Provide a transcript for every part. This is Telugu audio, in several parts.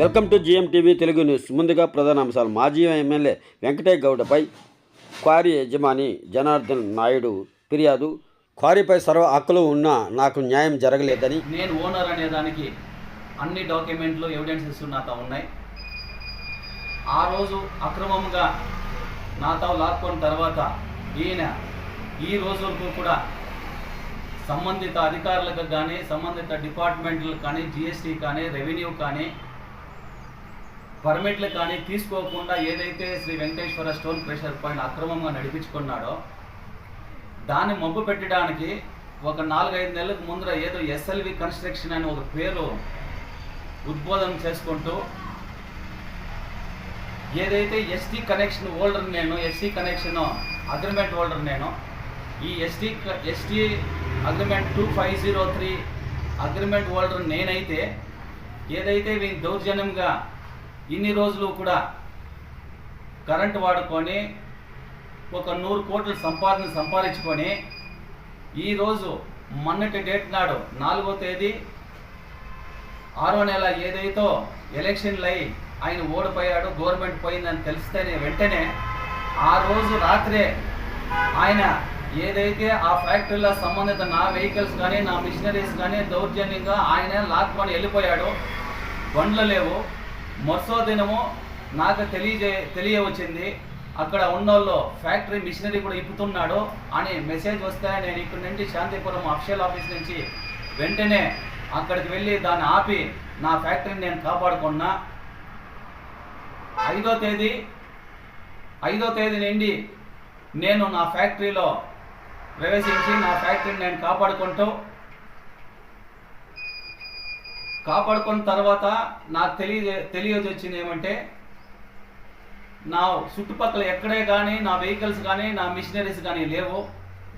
Welcome to GM TV Telugu news. ముందుగా ప్రధాన అంశాలు. మాజీ ఎమ్మెల్యే వెంకటేష్ గౌడపై క్వారీ యజమాని జనార్దన్ నాయుడు ఫిర్యాదు. క్వారీపై సర్వ హక్కులు ఉన్నా నాకు న్యాయం జరగలేదని. నేను ఓనర్ అనే దానికి అన్ని డాక్యుమెంట్లు ఎవిడెన్సెస్ నాతో ఉన్నాయి. ఆ రోజు అక్రమంగా నాతో లాక్కొని తర్వాత ఈయన ఈ రోజు వరకు కూడా సంబంధిత అధికారులకు కానీ సంబంధిత డిపార్ట్మెంట్లకు కానీ జిఎస్టీ కానీ రెవెన్యూ కానీ పర్మిట్లు కానీ తీసుకోకుండా ఏదైతే Shri Venkateswara stone pressure point అక్రమంగా నడిపించుకున్నాడో దాన్ని మబ్బు పెట్టడానికి ఒక నాలుగైదు నెలలకు ముందర ఏదో ఎస్ఎల్వి కన్స్ట్రక్షన్ అనే ఒక పేరు ఉద్బోధన చేసుకుంటూ ఏదైతే ఎస్టీ కనెక్షన్ హోల్డర్ నేను ఎస్టీ కనెక్షన్ అగ్రిమెంట్ హోల్డర్ నేను ఈ ST ST agreement two five zero three agreement holder నేనైతే ఏదైతే వీని దౌర్జన్యంగా ఇన్ని రోజులు కూడా కరెంట్ వాడుకొని ఒక నూరు కోట్ల సంపాదన సంపాదించుకొని ఈరోజు మొన్నటి డేట్ నాడు నాలుగో తేదీ ఆరో నెల ఏదైతే ఎలక్షన్లు అయి ఆయన ఓడిపోయాడు గవర్నమెంట్ పోయిందని తెలిస్తేనే వెంటనే ఆ రోజు రాత్రే ఆయన ఏదైతే ఆ ఫ్యాక్టరీలో సంబంధిత నా వెహికల్స్ కానీ నా మిషనరీస్ కానీ దౌర్జన్యంగా ఆయన లాక్కొని వెళ్ళిపోయాడు బండ్లు లేవు. మరుసో దినము నాకు తెలియజే తెలియవచ్చింది అక్కడ ఉన్నోళ్ళు ఫ్యాక్టరీ మిషనరీ కూడా ఇప్పుతున్నాడు అని మెసేజ్ వస్తే నేను ఇక్కడి నుండి శాంతిపురం అఫీషియల్ ఆఫీస్ నుంచి వెంటనే అక్కడికి వెళ్ళి దాన్ని ఆపి నా ఫ్యాక్టరీని నేను కాపాడుకున్నా. ఐదో తేదీ ఐదో తేదీ నుండి నేను నా ఫ్యాక్టరీలో ప్రవేశించి నా ఫ్యాక్టరీని నేను కాపాడుకుంటూ కాపాడుకున్న తర్వాత నాకు తెలియ వచ్చింది ఏమంటే నా చుట్టుపక్కల ఎక్కడే కానీ నా వెహికల్స్ కానీ నా మిషనరీస్ కానీ లేవు.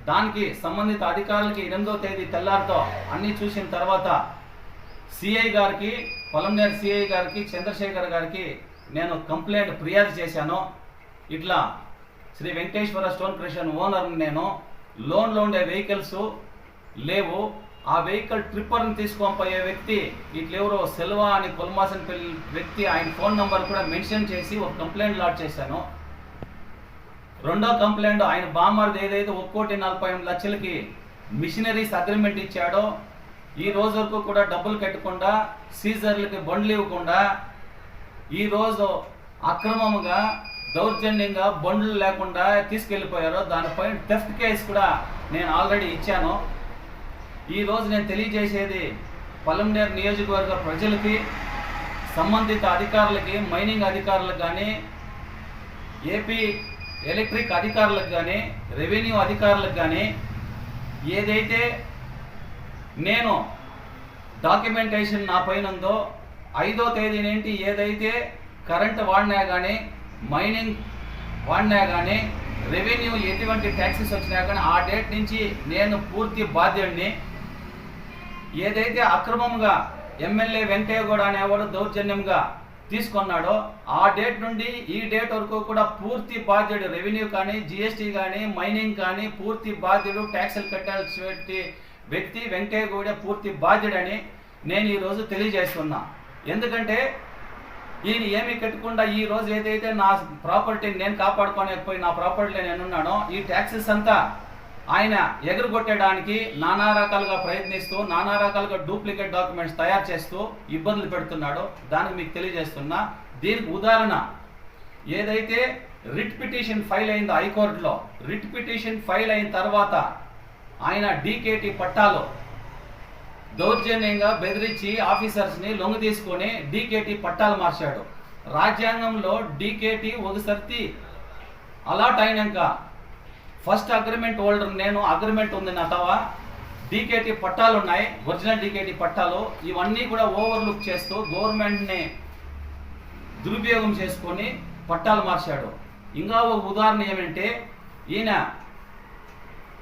దానికి సంబంధిత అధికారులకి ఎనిమిదో తేదీ తెల్లారితో అన్నీ చూసిన తర్వాత సిఐ గారికి పొలంనేరు సిఐ గారికి చంద్రశేఖర్ గారికి నేను కంప్లైంట్ ఫిర్యాదు చేశాను. ఇట్లా Shri Venkateswara stone crusher owner నేను లోన్లో ఉండే వెహికల్స్ లేవు. ఆ వెహికల్ ట్రిప్పర్ని తీసుకొని పోయే వ్యక్తి ఇట్లెవరో సెల్వా అని కొల్మాసన్ పెళ్ళి వ్యక్తి ఆయన ఫోన్ నంబర్ కూడా మెన్షన్ చేసి ఒక కంప్లైంట్ లాడ్ చేశాను. రెండో కంప్లైంట్ ఆయన బామ్మర్ది ఏదైతే ఒక్కోటి నలభై ఎనిమిది లక్షలకి మిషనరీస్ అగ్రిమెంట్ ఇచ్చాడో ఈ రోజు వరకు కూడా డబ్బులు కట్టకుండా సీజర్లకి బండ్లు ఇవ్వకుండా ఈరోజు అక్రమంగా దౌర్జన్యంగా బండ్లు లేకుండా తీసుకెళ్ళిపోయారో దానిపైన టెఫ్ట్ కేసు కూడా నేను ఆల్రెడీ ఇచ్చాను. ఈరోజు నేను తెలియజేసేది పలంనేరు నియోజకవర్గ ప్రజలకి సంబంధిత అధికారులకి మైనింగ్ అధికారులకు కానీ ఏపీ ఎలక్ట్రిక్ అధికారులకు కానీ రెవెన్యూ అధికారులకు కానీ ఏదైతే నేను డాక్యుమెంటేషన్ నా పైన ఉందో ఐదో తేదీ నుండి ఏదైతే కరెంట్ వాడినా కానీ మైనింగ్ వాడినా కానీ రెవెన్యూ ఎటువంటి ట్యాక్సెస్ వచ్చినా కానీ ఆ డేట్ నుంచి నేను పూర్తి బాధ్యుడిని. ఏదైతే అక్రమంగా ఎమ్మెల్యే వెంకయ్య గౌడ అనేవాడు దౌర్జన్యంగా తీసుకున్నాడో ఆ డేట్ నుండి ఈ డేట్ వరకు కూడా పూర్తి బాధ్యుడు రెవెన్యూ కానీ జిఎస్టీ కానీ మైనింగ్ కానీ పూర్తి బాధ్యుడు ట్యాక్సులు కట్టాల్సిన వ్యక్తి వెంకయ్య గౌడ పూర్తి బాధ్యుడని నేను ఈరోజు తెలియజేస్తున్నా. ఎందుకంటే ఈయన ఏమి కట్టకుండా ఈ రోజు ఏదైతే నా ప్రాపర్టీని నేను కాపాడుకోలేకపోయి నా ప్రాపర్టీలో నేను ఉన్నానో ఈ ట్యాక్సెస్ అంతా ఆయన ఎగురుగొట్టడానికి నానా రకాలుగా ప్రయత్నిస్తూ నానా రకాలుగా డూప్లికేట్ డాక్యుమెంట్స్ తయారు చేస్తూ ఇబ్బందులు పెడుతున్నాడో. దానికి మీకు తెలియజేస్తున్నా దీనికి ఉదాహరణ ఏదైతే రిట్ పిటిషన్ ఫైల్ అయిందో హైకోర్టులో రిట్ పిటిషన్ ఫైల్ అయిన తర్వాత ఆయన డీకేటీ పట్టాలో దౌర్జన్యంగా బెదిరించి ఆఫీసర్స్ని లొంగ తీసుకొని డీకేటీ పట్టాలు మార్చాడు. రాజ్యాంగంలో డీకేటీ ఒకసారి అలాట్ అయినాక ఫస్ట్ అగ్రిమెంట్ హోల్డర్ నేను అగ్రిమెంట్ ఉంది నా తవా డీకేటీ పట్టాలు ఉన్నాయి ఒరిజినల్ డీకేటీ పట్టాలు ఇవన్నీ కూడా ఓవర్లుక్ చేస్తూ గవర్నమెంట్ని దురుపయోగం చేసుకొని పట్టాలు మార్చాడు. ఇంకా ఒక ఉదాహరణ ఏమంటే ఈయన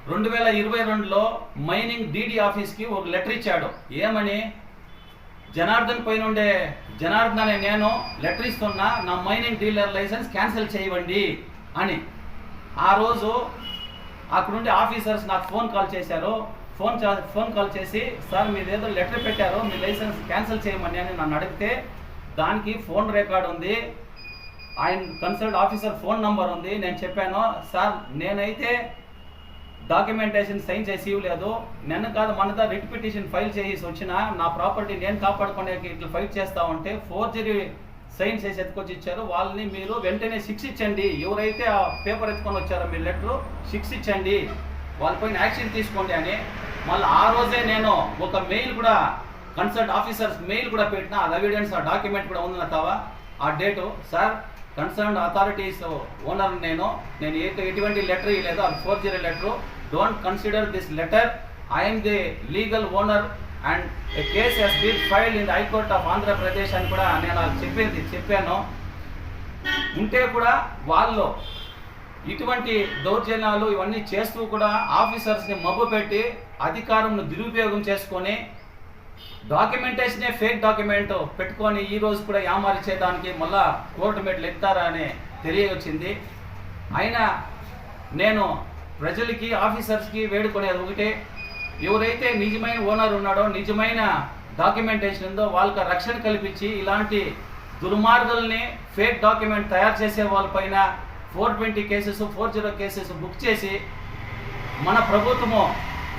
రెండు వేల ఇరవై రెండులో మైనింగ్ డీడీ ఆఫీస్కి ఒక లెటర్ ఇచ్చాడు. ఏమని? జనార్దన్ పైన ఉండే జనార్దన్ అనే నేను లెటర్ ఇస్తున్నా నా మైనింగ్ డీలర్ లైసెన్స్ క్యాన్సిల్ చేయవండి అని. ఆ రోజు అక్కడుండే ఆఫీసర్స్ నాకు ఫోన్ కాల్ చేశారు. ఫోన్ ఫోన్ కాల్ చేసి సార్ మీరు ఏదో లెటర్ పెట్టారు మీ లైసెన్స్ క్యాన్సిల్ చేయమని అని నన్ను అడిగితే దానికి ఫోన్ రికార్డ్ ఉంది. ఆయన కన్సల్ట్ ఆఫీసర్ ఫోన్ నంబర్ ఉంది. నేను చెప్పాను సార్ నేనైతే డాక్యుమెంటేషన్ సైన్ చేసి ఇవ్వలేదు నన్ను కాదు మనతో రిట్ పిటిషన్ ఫైల్ చేసి వచ్చిన నా ప్రాపర్టీ నేను కాపాడుకునే ఇట్లా ఫైట్ చేస్తా ఉంటే ఫోర్జరీ సైన్ చేసి ఎత్తుకొచ్చి ఇచ్చారు. వాళ్ళని మీరు వెంటనే శిక్షించండి ఎవరైతే ఆ పేపర్ ఎత్తుకొని వచ్చారో మీ లెటర్ శిక్షించండి వాళ్ళపైన యాక్షన్ తీసుకోండి అని మళ్ళీ ఆ రోజే నేను ఒక మెయిల్ కూడా కన్సల్ట్ ఆఫీసర్స్ మెయిల్ కూడా పెట్టిన. అది ఎవిడెన్స్ ఆ డాక్యుమెంట్ కూడా ఉంది తావా ఆ date sir concern authorities owner నేను నేను ఎటువంటి లెటర్ ఇవ్వలేదు అది four zero letter don't consider this letter I'm the legal owner and case has been file in high court of Andhra Pradesh అని కూడా నేను చెప్పింది చెప్పాను. ఉంటే కూడా వాళ్ళు ఇటువంటి దౌర్జన్యాలు ఇవన్నీ చేస్తూ కూడా ఆఫీసర్స్ని మబ్బు పెట్టి అధికారంను దురుపయోగం చేసుకొని డాక్యుమెంటేషనే ఫేక్ డాక్యుమెంట్ పెట్టుకొని ఈ రోజు కూడా యామారిచేదానికి మళ్ళా కోర్టు మెట్లు ఎత్తారా అని తెలియవచ్చింది అయినా నేను ప్రజలకి ఆఫీసర్స్కి వేడుకునేది ఒకటే. ఎవరైతే నిజమైన ఓనర్ ఉన్నాడో నిజమైన డాక్యుమెంటేషన్ ఉందో వాళ్ళకి రక్షణ కల్పించి ఇలాంటి దుర్మార్గుల్ని ఫేక్ డాక్యుమెంట్ తయారు చేసే వాళ్ళపైన four twenty cases four zero cases book చేసి మన ప్రభుత్వము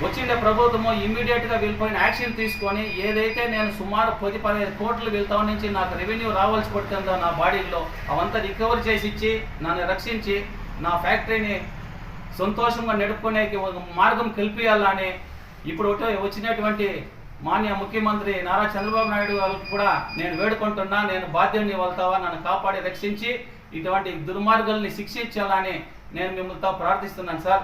వచ్చిండే ప్రభుత్వము ఇమ్మీడియట్గా వెళ్ళిపోయిన యాక్షన్ తీసుకొని ఏదైతే నేను సుమారు పది పదిహేను కోట్లు వీళ్ళతో నుంచి నాకు రెవెన్యూ రావాల్సి పడుతుందో నా బాడీలో అవంతా రికవర్ చేసి ఇచ్చి నన్ను రక్షించి నా ఫ్యాక్టరీని సంతోషంగా నడుపుకునేకి మార్గం కల్పించాలని ఇప్పుడు వచ్చినటువంటి మాన్య ముఖ్యమంత్రి నారా చంద్రబాబు నాయుడు వాళ్ళకి కూడా నేను వేడుకుంటున్నా నేను బాధ్యుడిని వెళ్తావా నన్ను కాపాడి రక్షించి ఇటువంటి దుర్మార్గుల్ని శిక్షించాలని నేను మిమ్మల్తో ప్రార్థిస్తున్నాను సార్.